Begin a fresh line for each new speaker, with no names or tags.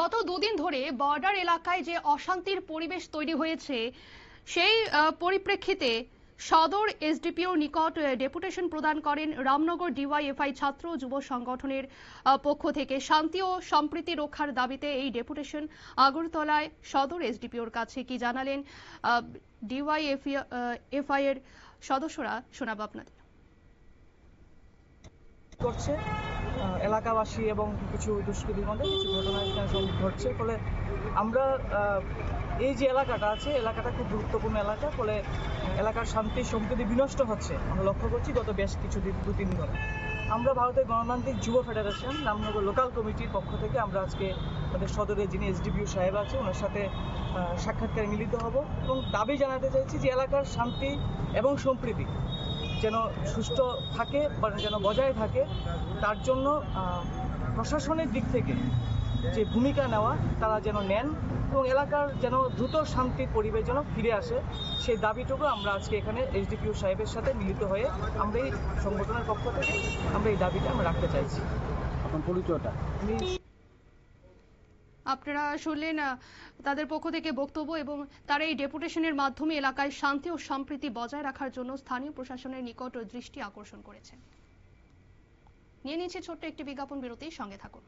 গত দুদিন ধরে বর্ডার এলাকায় যে অশান্তির পরিবেশ তৈরি হয়েছে, সেই পরিপ্রেক্ষিতে সদর এসডিপিও নিকট ডেপুটেশন প্রদান করেন রামনগর ডিওয়াইএফআই ছাত্র যুব সংগঠনের পক্ষ থেকে। শান্তি ও সম্প্রীতি রক্ষার দাবিতে এই ডেপুটেশন আগরতলায় সদর এসডিপিওর কাছে কি জানালেন ডিওয়াইএফআই এর সদস্যরা? শোনাব আপনাদের।
করছে। এলাকাবাসী এবং কিছু দুষ্কৃতীর মধ্যে কিছু ঘটনা এখানে ঘটছে ফলে আমরা এই যে এলাকাটা আছে, এলাকাটা খুব গুরুত্বপূর্ণ এলাকা। ফলে এলাকার শান্তি, সম্প্রীতি বিনষ্ট হচ্ছে। আমরা লক্ষ্য করছি গত বেশ কিছু দিন, দু, তিন ধরে। আমরা ভারতের গণতান্ত্রিক যুব ফেডারেশন রামনগর লোকাল কমিটির পক্ষ থেকে আমরা আজকে আমাদের সদরে যিনি এসডিপিও সাহেব আছে ওনার সাথে সাক্ষাৎকারে মিলিত হব এবং দাবি জানাতে চাইছি যে এলাকার শান্তি এবং সম্প্রীতি যেন সুষ্ঠু থাকে বা যেন বজায় থাকে তার জন্য প্রশাসনের দিক থেকে যে ভূমিকা নেওয়া তারা যেন নেন এবং এলাকার যেন দ্রুত শান্তির পরিবেশ যেন ফিরে আসে সেই দাবিটুকু আমরা আজকে এখানে এসডিপিও সাহেবের সাথে মিলিত হয়ে আমরা এই সংগঠনের পক্ষ থেকে আমরা এই দাবিটা আমরা রাখতে চাইছি।
এখন পরিচয়টা?
আপনারা শুনলেন তাদের পক্ষ থেকে বক্তব্য এবং তারা এই ডেপুটেশনের মাধ্যমে এলাকায় শান্তি ও সম্প্রীতি বজায় রাখার জন্য স্থানীয় প্রশাসনের নিকট দৃষ্টি আকর্ষণ করেছে। নিয়ে নিচ্ছে ছোট্ট একটি বিজ্ঞাপন বিরতির সঙ্গে থাকুন।